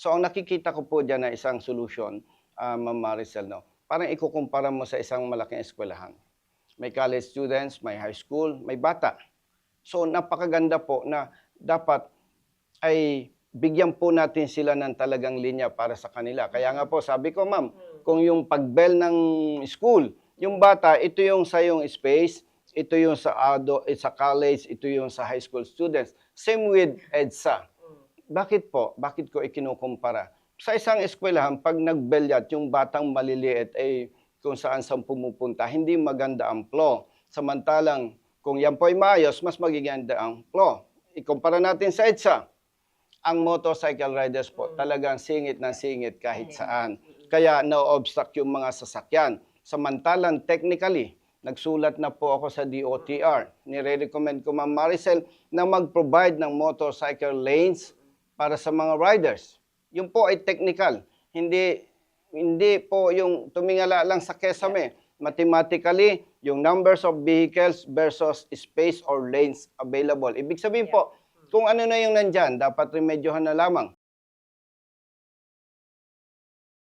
So ang nakikita ko po dyan na isang solution, uh, Ma'am Maricel, no? parang ikukumpara mo sa isang malaking eskwelahan. May college students, may high school, may bata. So napakaganda po na dapat ay bigyan po natin sila ng talagang linya para sa kanila. Kaya nga po, sabi ko, ma'am, kung yung pagbell ng school, yung bata, ito yung sa yung space, ito yung sa ado, eh, sa college, ito yung sa high school students. Same with EDSA. Bakit po? Bakit ko ikinukumpara? Sa isang eskwelahan, pag nagbelyat, yung batang maliliit ay kung saan saan pumupunta, hindi maganda ang flow. Samantalang, kung yan po ay maayos, mas magiganda ang flow. Ikumpara natin sa EDSA. Ang motorcycle riders po, talagang singit ng singit kahit saan. Kaya na-obstruct yung mga sasakyan. Samantalang technically, nagsulat na po ako sa DOTR. Nire-recommend ko Ma'am Maricel na mag-provide ng motorcycle lanes para sa mga riders. Yung po ay technical. Hindi hindi po yung tumingala lang sa kesame. Mathematically, yung numbers of vehicles versus space or lanes available. Ibig sabihin po, kung ano na yung nandyan, dapat remedyohan na lamang.